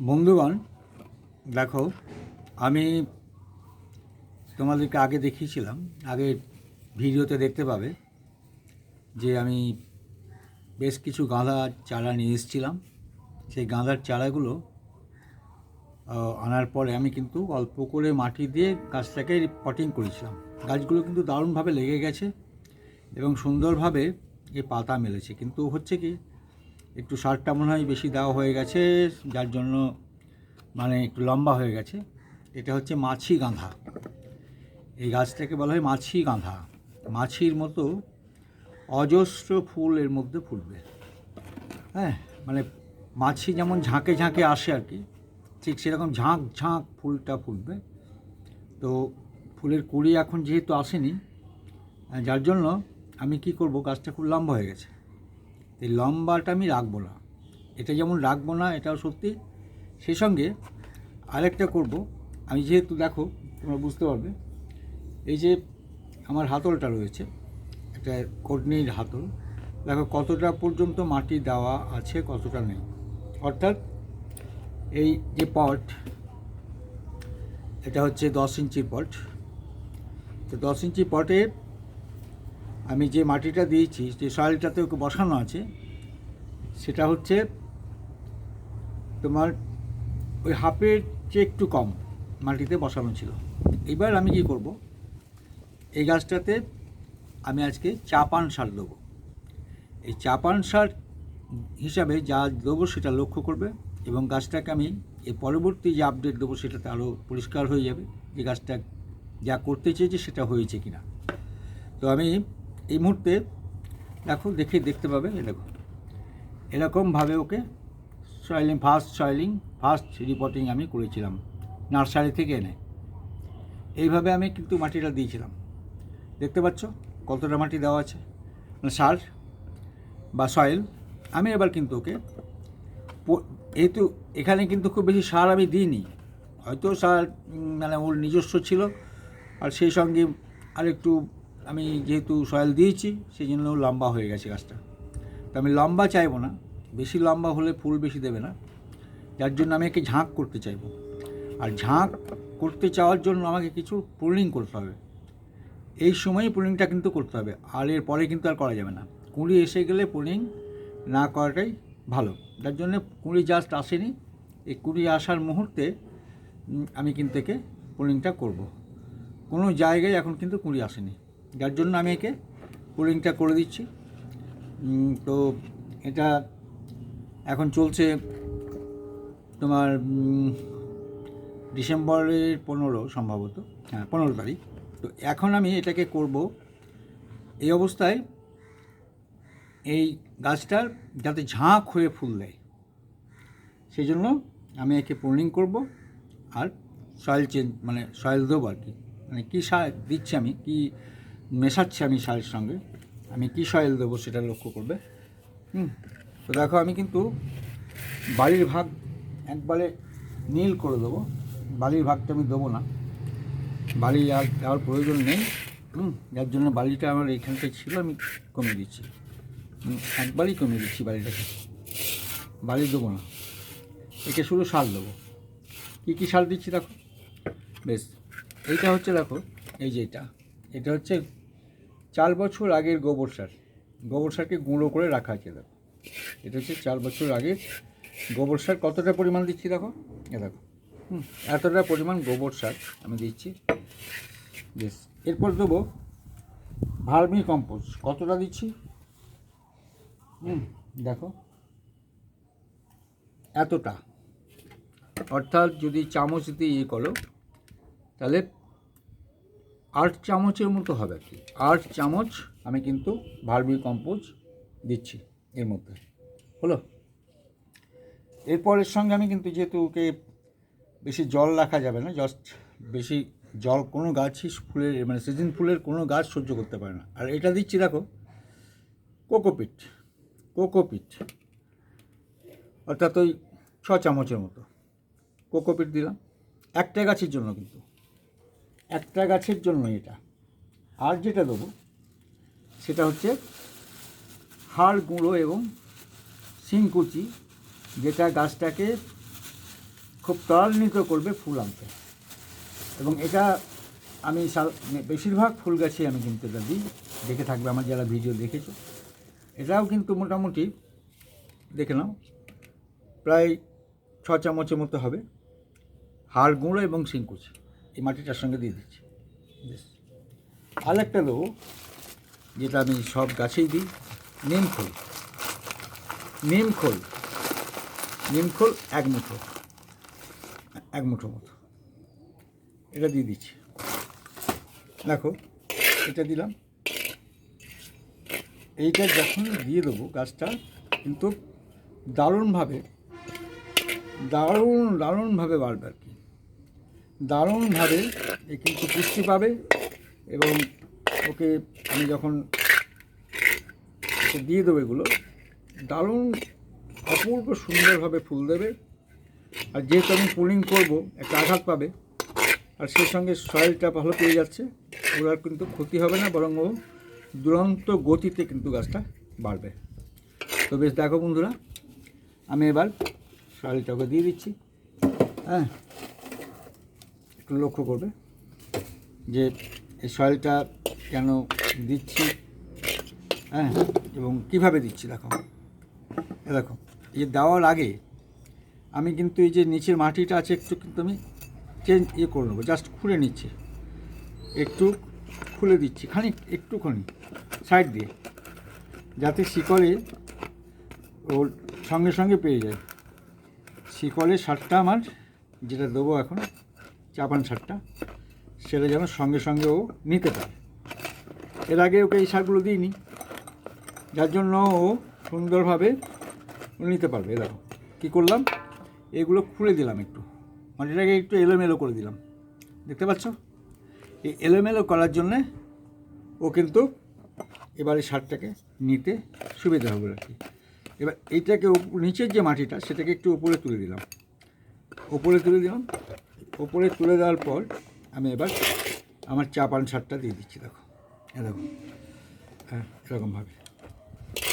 বন্ধুগণ, দেখো, আমি তোমাদেরকে আগে দেখিয়েছিলাম, আগে ভিডিওতে দেখতে পাবে যে আমি বেশ কিছু গাঁদা চারা নিয়ে এসেছিলাম। সেই গাঁদার চারাগুলো আনার পরে আমি কিন্তু অল্প করে মাটি দিয়ে গাছটাকে পটিং করেছিলাম। গাছগুলো কিন্তু দারুণভাবে লেগে গেছে এবং সুন্দরভাবে এই পাতা মেলেছে। কিন্তু হচ্ছে কি একটু সারটা মনে হয় বেশি দেওয়া হয়ে গেছে, যার জন্য মানে একটু লম্বা হয়ে গেছে। এটা হচ্ছে মাছি গাঁধা। এই গাছটাকে বলা হয় মাছি গাঁধা। মাছির মতো অজস্র ফুল এর মধ্যে ফুটবে। হ্যাঁ মানে মাছি যেমন ঝাঁকে ঝাঁকে আসে আর কি, ঠিক সেরকম ঝাঁক ঝাঁক ফুলটা ফুটবে। তো ফুলের কুড়ি এখন যেহেতু আসেনি, যার জন্য আমি কি করব, গাছটা খুব লম্বা হয়ে গেছে। এই লম্বাটা আমি রাখব না। এটা যেমন রাখব না, এটাও সত্যি। সেই সঙ্গে আরেকটা করব। আমি যেহেতু দেখো, তোমরা বুঝতে পারবে, এই যে আমার হাতলটা রয়েছে, একটা কটনির হাতল। দেখো কতটা পর্যন্ত মাটি দেওয়া আছে, কতটা নেই। অর্থাৎ এই যে পট, এটা হচ্ছে দশ ইঞ্চির পট। তো দশ ইঞ্চি পটে আমি যে মাটিটা দিয়েছি, যে সয়েলটাতে ওকে বসানো আছে, সেটা হচ্ছে তোমার ওই হাফের চেয়ে একটু কম মাটিতে বসানো ছিল। এবার আমি কি করব? এই গাছটাতে আমি আজকে চাপান সার দেবো। এই চাপান সার হিসাবে যা দেবো সেটা লক্ষ্য করবে এবং গাছটাকে আমি এর পরবর্তী যে আপডেট দেবো সেটাতে আরও পরিষ্কার হয়ে যাবে যে গাছটা যা করতে চেয়েছে সেটা হয়েছে কিনা। তো আমি এই মুহূর্তে দেখো, দেখে দেখতে পাবে এ দেখো। এরকমভাবে okay soiling first soiling first repotting আমি করেছিলাম, নার্সারি থেকে এনে। এইভাবে আমি কিন্তু মাটিটা দিয়েছিলাম। দেখতে পাচ্ছ কতটা মাটি দেওয়া আছে? মানে সার বা সয়েল আমি এবার কিন্তু ওকে যেহেতু এখানে কিন্তু খুব বেশি সার আমি দিইনি। হয়তো সার মানে ওর নিজস্ব ছিল, আর সেই সঙ্গে আরেকটু আমি যেহেতু সয়েল দিয়েছি সেই জন্য লম্বা হয়ে গেছে গাছটা। তো আমি লম্বা চাইব না, বেশি লম্বা হলে ফুল বেশি দেবে না। যার জন্য আমি একে ঝাঁক করতে চাইব। আর ঝাঁক করতে চাওয়ার জন্য আমাকে কিছু প্রুনিং করতে হবে। এই সময়ই প্রুনিংটা কিন্তু করতে হবে। আর এর পরে কিন্তু আর করা যাবে না। কুঁড়ি এসে গেলে প্রুনিং না করাটাই ভালো। যার জন্য কুঁড়ি জাস্ট আসেনি। এই কুঁড়ি আসার মুহূর্তে আমি কিন্তু একে প্রুনিংটা করব। কোনো জায়গায় এখন কিন্তু কুঁড়ি আসেনি। যার জন্য আমি একে প্রুনিংটা করে দিচ্ছি। তো এটা এখন চলছে তোমার ডিসেম্বরের পনেরো সম্ভবত। হ্যাঁ পনেরো তারিখ। তো এখন আমি এটাকে করব এই অবস্থায় এই গাছটার যাতে ঝাঁক হয়ে ফুল দেয়। সেই জন্য আমি একে প্রুনিং করব আর সয়েল চেঞ্জ মানে সয়েল দেবো আর কি। মানে কী সার দিচ্ছি আমি, কি মেশাচ্ছি আমি সারের সঙ্গে। আমি কি সয়েল দেবো সেটা লক্ষ্য করবে। হুম, তো দেখো আমি কিন্তু বাড়ির ভাগ একবারে নীল করে দেবো। বালির ভাগটা আমি দেবো না। বালি আর দেওয়ার প্রয়োজন নেই। হুম, যার জন্য বালিটা আমার এইখানটায় ছিল, আমি কমিয়ে দিচ্ছি। একবারই কমিয়ে দিচ্ছি বালিটাকে। বালি দেবো না। একে শুধু সার দেবো। কী কী সার দিচ্ছি দেখো? বেশ, এইটা হচ্ছে দেখো, এই যে এটা। এটা হচ্ছে চার বছর আগের গোবর সার। গোবর সারকে গুঁড়ো করে রাখা আছে, দেখো। এটা হচ্ছে চার বছর আগের গোবর সার। কতটা পরিমাণ দিচ্ছি, দেখো? এ দেখো। হুম, এতটা পরিমাণ গোবর সার আমি দিচ্ছি। বেশ, এরপর দেবো ভার্মি কম্পোস্ট। কতটা দিচ্ছি? হুম, দেখো। এতটা। অর্থাৎ যদি চামচ দিয়ে ইয়ে করো, তাহলে আট চামচের মতো হবে আর কি। আট চামচ আমি কিন্তু ভার্মি কম্পোজ দিচ্ছি এর মধ্যে। হলো? এরপরের সঙ্গে আমি কিন্তু যেহেতু ওকে বেশি জল রাখা যাবে না জাস্ট বেশি জল কোনো গাছই ফুলের মানে সিজন ফুলের কোনো গাছ সহ্য করতে পারে না। আর এটা দিচ্ছি, দেখো, কোকোপিট কোকোপিট, অর্থাৎ ওই ছ চামচের মতো কোকোপিট দিলাম। একটা গাছের জন্য কিন্তু। একটা গাছের জন্য এটা। আর যেটা দেবো, সেটা হচ্ছে হাড় গুঁড়ো এবং শিংকুচি, যেটা গাছটাকে খুব ত্বরান্বিত করবে ফুল আনতে। এবং এটা আমি সাল- বেশিরভাগ ফুল গাছে আমি কিন্তু এটা দিই। দেখে থাকবে আমার যারা ভিডিও দেখেছ। এটাও কিন্তু মোটামুটি দেখে নাও, প্রায় ছ চামচের মতো হবে। হাড় গুঁড়ো এবং শিংকুচি। এই মাটিটার সঙ্গে দিয়ে দিচ্ছি। বেশ। আরেকটা দেবো, যেটা আমি সব গাছেই দিই, নিম খোল। নিম খোল। নিম খোল এক মুঠো। এক মুঠো মতো। এটা দিয়ে দিচ্ছি। দেখো, এটা দিলাম। এইটা যখন দিয়ে দেবো গাছটা, কিন্তু দারুণভাবে, দারুণ, দারুণভাবে বাড়বে আর কি। দারুণভাবে এ কিন্তু পুষ্টি পাবে এবং ওকে আমি যখন দিয়ে দেবো এগুলো, দারুণ অপূর্ব সুন্দরভাবে ফুল দেবে। আর যেহেতু আমি পুলিং করব, একটা আঘাত পাবে, আর সেই সঙ্গে সয়েলটা ভালো পেয়ে যাচ্ছে, ওর কিন্তু ক্ষতি হবে না, বরং ও দুরন্ত গতিতে কিন্তু গাছটা বাড়বে। তো বেশ, দেখো বন্ধুরা, আমি এবার সয়েলটা ওকে দিয়ে দিচ্ছি। হ্যাঁ। একটু লক্ষ্য করবে যে এই সয়েলটা কেন দিচ্ছি? হ্যাঁ এবং কীভাবে দিচ্ছি দেখো। এ দেখো, এই যে দেওয়ার আগে আমি কিন্তু এই যে নিচের মাটিটা আছে একটু কিন্তু আমি চেঞ্জ ইয়ে করে নেব জাস্ট খুলে নিচ্ছি। একটু খুলে দিচ্ছি, খানিক, একটুখানি সাইড দিয়ে, যাতে শিকলে ওর সঙ্গে সঙ্গে পেয়ে যায়। শিকড়ের সারটা আমার যেটা দেবো এখন চাপান সারটা সেটা যেন সঙ্গে সঙ্গে ও নিতে পারে। এর আগে ওকে এই সারগুলো দিইনি, যার জন্য ও সুন্দরভাবে নিতে পারবে। দেখো, কী করলাম? এগুলো খুলে দিলাম একটু। মাটিটাকে একটু এলোমেলো করে দিলাম। দেখতে পাচ্ছ? এই এলোমেলো করার জন্যে ও কিন্তু এবার সারটাকে নিতে সুবিধা হবে আর কি। এবার এইটাকে নিচের যে মাটিটা, সেটাকে একটু উপরে তুলে দিলাম। ওপরে তুলে দিলাম ওপরে তুলে দেওয়ার পর আমি এবার আমার চা পান সারটা দিয়ে দিচ্ছি, দেখো। এ দেখো। হ্যাঁ এরকমভাবে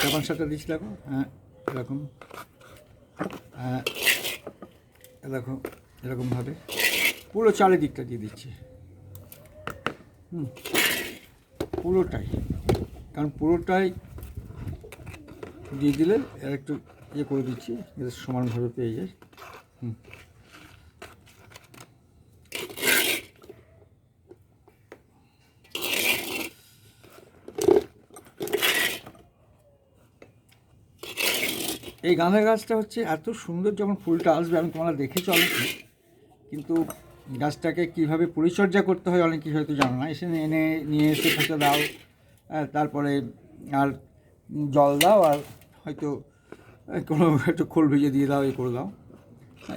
চা পান সারটা দিচ্ছি, দেখো। হ্যাঁ এরকম। হ্যাঁ এ দেখো এরকমভাবে পুরো চারিদিকটা দিয়ে দিচ্ছি। হুম, পুরোটাই। কারণ পুরোটাই দিয়ে দিলে একটু ইয়ে করে দিচ্ছি, যাতে সমানভাবে পেয়ে যায়। হুম। এই গাঁদা গাছটা হচ্ছে এত সুন্দর যখন ফুলটা আসবে, আমি তোমরা দেখেছ অনেকে, কিন্তু গাছটাকে কীভাবে পরিচর্যা করতে হয় অনেকেই হয়তো জানো না। এসে এনে নিয়ে এসে পুঁতে দাও তারপরে আর জল দাও আর হয়তো কোনো একটু খোল ভিজে দিয়ে দাও এই করে দাও।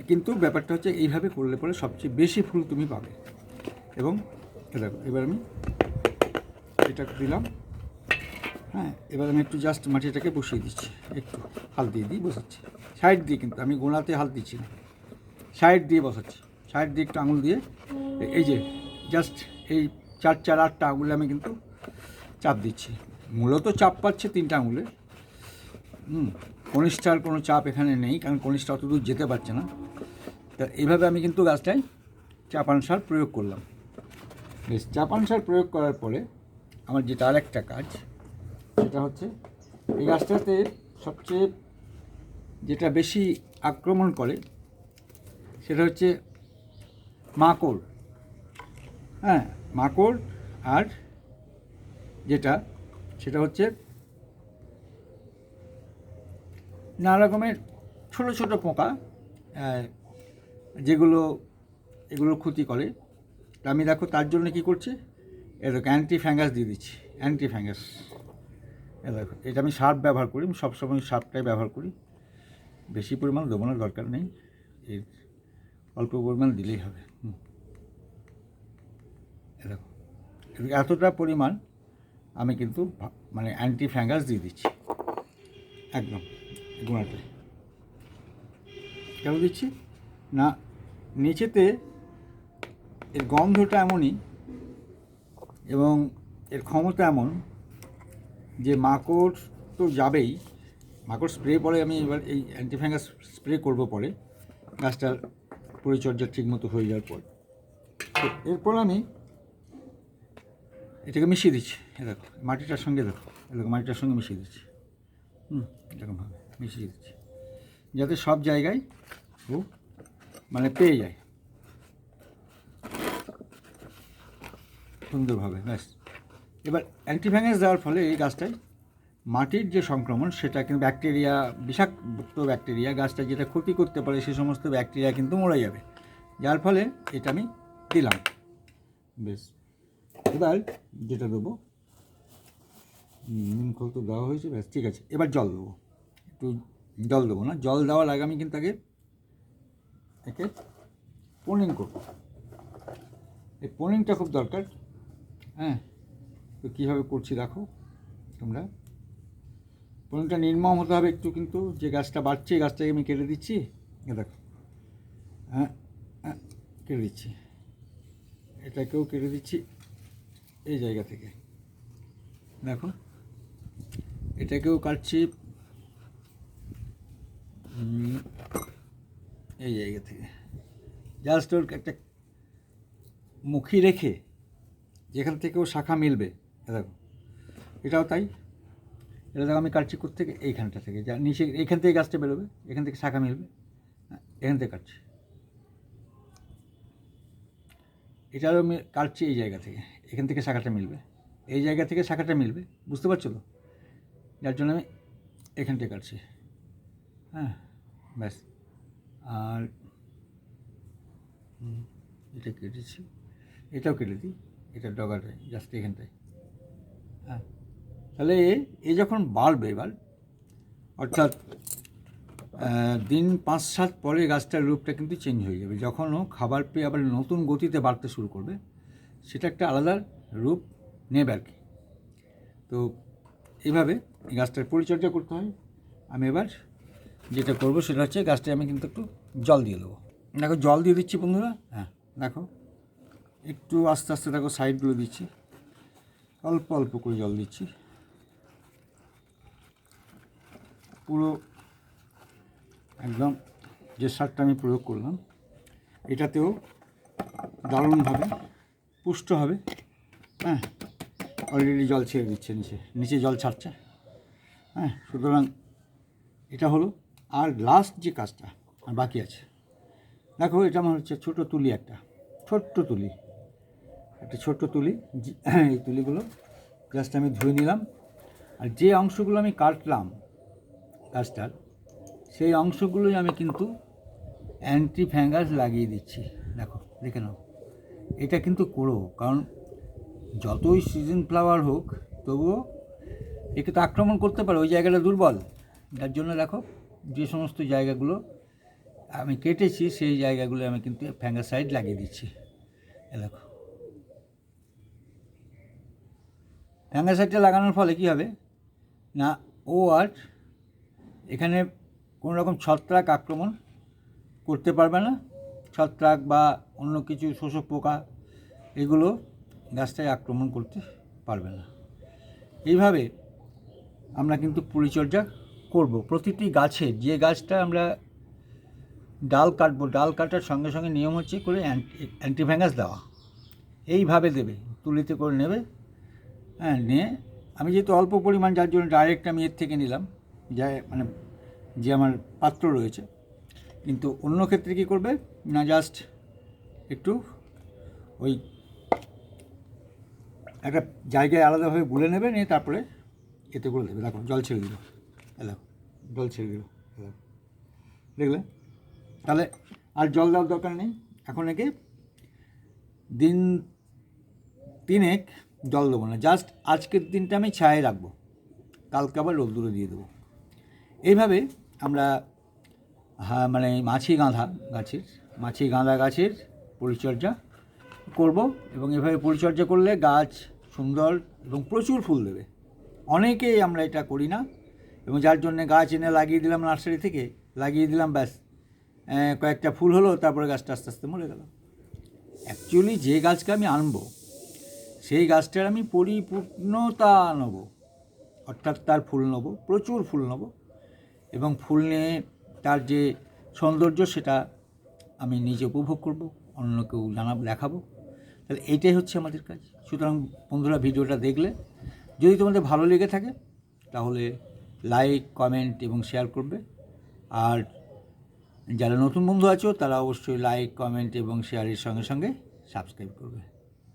কিন্তু ব্যাপারটা হচ্ছে এইভাবে করলে পরে সবচেয়ে বেশি ফুল তুমি পাবে। এবং দেখো, এবার আমি এটা দিলাম। হ্যাঁ এবার আমি একটু জাস্ট মাটিটাকে বসিয়ে দিচ্ছি। একটু হাল দিয়ে দিয়ে বসাচ্ছি। সাইড দিয়ে কিন্তু, আমি গোড়াতে হাল দিচ্ছি না। সাইড দিয়ে বসাচ্ছি। সাইড দিয়ে একটু আঙুল দিয়ে, এই যে জাস্ট এই চার চার, আটটা আঙুলে আমি কিন্তু চাপ দিচ্ছি। মূলত চাপ পাচ্ছে তিনটা আঙুলে। হুম, কনিষ্ঠার কোনো চাপ এখানে নেই, কারণ কনিষ্ঠা অত দূর যেতে পারছে না। তা এইভাবে আমি কিন্তু গাছটায় চাপান সার প্রয়োগ করলাম। বেশ চাপান সার প্রয়োগ করার পরে আমার যেটা আরেকটা কাজ সেটা হচ্ছে, এই গাছটাতে সবচেয়ে যেটা বেশি আক্রমণ করে, সেটা হচ্ছে মাকড়। হ্যাঁ মাকড় আর যেটা, সেটা হচ্ছে নানা রকমের ছোটো ছোটো পোকা যেগুলো এগুলো ক্ষতি করে। তা আমি দেখো তার জন্য কি করছি? এ অ্যান্টি ফ্যাঙ্গাস দিয়ে দিচ্ছি অ্যান্টি ফ্যাঙ্গাস এটা আমি সার্ফ ব্যবহার করি, আমি সবসময় সার্ফটাই ব্যবহার করি। বেশি পরিমাণ দেবো দরকার নেই, এর অল্প পরিমাণ দিলেই হবে। হুম। এ দেখো, এতটা পরিমাণ আমি কিন্তু মানে অ্যান্টি ফ্যাঙ্গাস দিয়ে দিচ্ছি। একদম গুঁড়াটায়। কেন দিচ্ছি? না, নিচেতে এর গন্ধটা এমনই এবং এর ক্ষমতা এমন যে মাকড় তো যাবেই, মাকড় স্প্রে পরে আমি এবার এই অ্যান্টিফ্যাঙ্গাস স্প্রে করব পরে, গাছটার পরিচর্যা ঠিকমতো হয়ে যাওয়ার পর। এরপর আমি এটাকে মিশিয়ে দিচ্ছি দেখো, মাটিটার সঙ্গে দেখো দেখো, মাটিটার সঙ্গে মিশিয়ে দিচ্ছি। হুম, এরকমভাবে মিশিয়ে দিচ্ছি, যাতে সব জায়গায় ও মানে পেয়ে যায়। সুন্দরভাবে, ব্যাস। এবার অ্যান্টিফ্যাঙ্গাস দেওয়ার ফলে এই গাছটায় মাটির যে সংক্রমণ সেটা কিন্তু ব্যাকটেরিয়া, বিষাক্ত ব্যাকটেরিয়া গাছটা যেটা ক্ষতি করতে পারে, সে সমস্ত ব্যাকটেরিয়া কিন্তু মরে যাবে। যার ফলে এটা আমি দিলাম। বেশ। এবার যেটা দেবো নিম খোল তো দেওয়া হয়েছে, ব্যাস, ঠিক আছে। এবার জল দেবো। একটু জল দেবো না, জল দেওয়ার আগে আমি কিন্তু আগে একে পোনিং করব। এই পোনিংটা খুব দরকার হ্যাঁ? তো কীভাবে করছি দেখো তোমরা। পোনিংটা নির্মম হতে হবে একটু কিন্তু, যে গাছটা বাড়ছে গাছটাকে আমি কেটে দিচ্ছি। দেখো। হ্যাঁ হ্যাঁ কেটে দিচ্ছি। এটাকেও কেটে দিচ্ছি এই জায়গা থেকে। দেখো, এটাকেও কাটছি এই জায়গা থেকে। জাস্ট ওর একটা মুখী রেখে যেখান থেকে ও শাখা মিলবে। দেখো এটাও তাই। এটা দেখো আমি কাটছি থেকে এইখানটা থেকে। যা নিচে এখান থেকে গাছটা বেরোবে এখান থেকে শাখা মিলবে হ্যাঁ, এখান থেকে কাটছি। এটারও আমি কাটছি এই জায়গা থেকে এখান থেকে শাখাটা মিলবে। এই জায়গা থেকে শাখাটা মিলবে বুঝতে পারছ তো? যার জন্য আমি এখান থেকে কাটছি হ্যাঁ ব্যাস। আর এটা কেটেছি। এটাও কেটে দিই এটা ডগাটায় জাস্ট এখানটায়। তাহলে এ যখন বাড়বে এবার, অর্থাৎ দিন পাঁচ সাত পরে গাছটার রূপটা কিন্তু চেঞ্জ হয়ে যাবে। যখন ও খাবার পেয়ে আবার নতুন গতিতে বাড়তে শুরু করবে, সেটা একটা আলাদা রূপ নেবে আর কি। তো এইভাবে এই গাছটার পরিচর্যা করতে হয়। আমি এবার যেটা করব সেটা হচ্ছে গাছটায় আমি কিন্তু একটু জল দিয়ে দেবো। দেখো, জল দিয়ে দিচ্ছি বন্ধুরা। হ্যাঁ দেখো, একটু আস্তে আস্তে দেখো সাইডগুলো দিচ্ছি। অল্প অল্প করে জল দিচ্ছি। পুরো একদম যে সারটা আমি প্রয়োগ করলাম, এটাতেও দারুণভাবে পুষ্ট হবে। হ্যাঁ অলরেডি জল ছেড়ে দিচ্ছে নিচে নিচে জল ছাড়ছে। হ্যাঁ সুতরাং এটা হলো, আর লাস্ট যে কাজটা আর বাকি আছে, দেখো এটা আমার হচ্ছে ছোটো তুলি একটা, ছোট্ট তুলি। একটা ছোট্ট তুলি এই তুলিগুলো জাস্ট আমি ধুয়ে নিলাম। আর যে অংশগুলো আমি কাটলাম গাছটার, সেই অংশগুলোই আমি কিন্তু অ্যান্টি ফ্যাঙ্গাস লাগিয়ে দিচ্ছি। দেখো, দেখে নাও। এটা কিন্তু করো, কারণ যতই সিজন ফ্লাওয়ার হোক, তবুও একে তো আক্রমণ করতে পারে, ওই জায়গাটা দুর্বল। যার জন্য দেখো, যে সমস্ত জায়গাগুলো আমি কেটেছি, সেই জায়গাগুলো আমি কিন্তু ফ্যাঙ্গাসাইড লাগিয়ে দিচ্ছি। দেখো। ফ্যাঙ্গাসাইডটা লাগানোর ফলে কী হবে? না, ও আর এখানে কোনো রকম ছত্রাক আক্রমণ করতে পারবে না। ছত্রাক বা অন্য কিছু শোষক পোকা এগুলো গাছটায় আক্রমণ করতে পারবে না। এইভাবে আমরা কিন্তু পরিচর্যা করব। প্রতিটি গাছের যে গাছটা আমরা ডাল কাটবো, ডাল কাটার সঙ্গে সঙ্গে নিয়ম হচ্ছে করে অ্যান্টি, অ্যান্টিফ্যাঙ্গাস দেওয়া। এইভাবে দেবে, তুলিতে করে নেবে হ্যাঁ নিয়ে আমি যেহেতু অল্প পরিমাণ, যার জন্য ডাইরেক্ট আমি এর থেকে নিলাম। যা মানে যে আমার পাত্র রয়েছে। কিন্তু অন্য ক্ষেত্রে কী করবে? না জাস্ট একটু ওই একটা জায়গায় আলাদাভাবে গুলে নেবে, নিয়ে তারপরে এতে করে দেবে। দেখো, জল ছেড়ে দিল। এলো জল ছেড়ে দিল। এলো দেখলে? তাহলে আর জল দেওয়ার দরকার নেই। এখন একে দিন তিনেক জল দেবো না। জাস্ট আজকের দিনটা আমি ছায়ে রাখব। কালকে আবার রোদ্দুরে দিয়ে দেবো। এইভাবে আমরা হ্যাঁ মানে মাছি গাঁধা গাছের, মাছি গাঁদা গাছের পরিচর্যা করব এবং এভাবে পরিচর্যা করলে গাছ সুন্দর এবং প্রচুর ফুল দেবে। অনেকেই আমরা এটা করি না এবং যার জন্যে গাছ এনে লাগিয়ে দিলাম নার্সারি থেকে, লাগিয়ে দিলাম ব্যাস। কয়েকটা ফুল হলো, তারপরে গাছটা আস্তে আস্তে মরে গেল। অ্যাকচুয়ালি যে গাছকে আমি আনব সেই গাছটার আমি পরিপূর্ণতা নেব। অর্থাৎ তার ফুল নেব, প্রচুর ফুল নেব এবং ফুল নিয়ে তার যে সৌন্দর্য সেটা আমি নিজে উপভোগ করব অন্যকেও জানাব দেখাবো। তাহলে এইটাই হচ্ছে আমাদের কাজ। সুতরাং বন্ধুরা, ভিডিওটা দেখলে যদি তোমাদের ভালো লেগে থাকে, তাহলে লাইক, কমেন্ট এবং শেয়ার করবে। আর যারা নতুন বন্ধু আছো, তারা অবশ্যই লাইক, কমেন্ট এবং শেয়ারের সঙ্গে সঙ্গে সাবস্ক্রাইব করবে।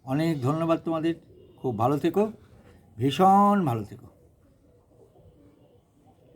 অনেক ধন্যবাদ তোমাদের। খুব ভালো থেকো। ভীষণ ভালো থেকো।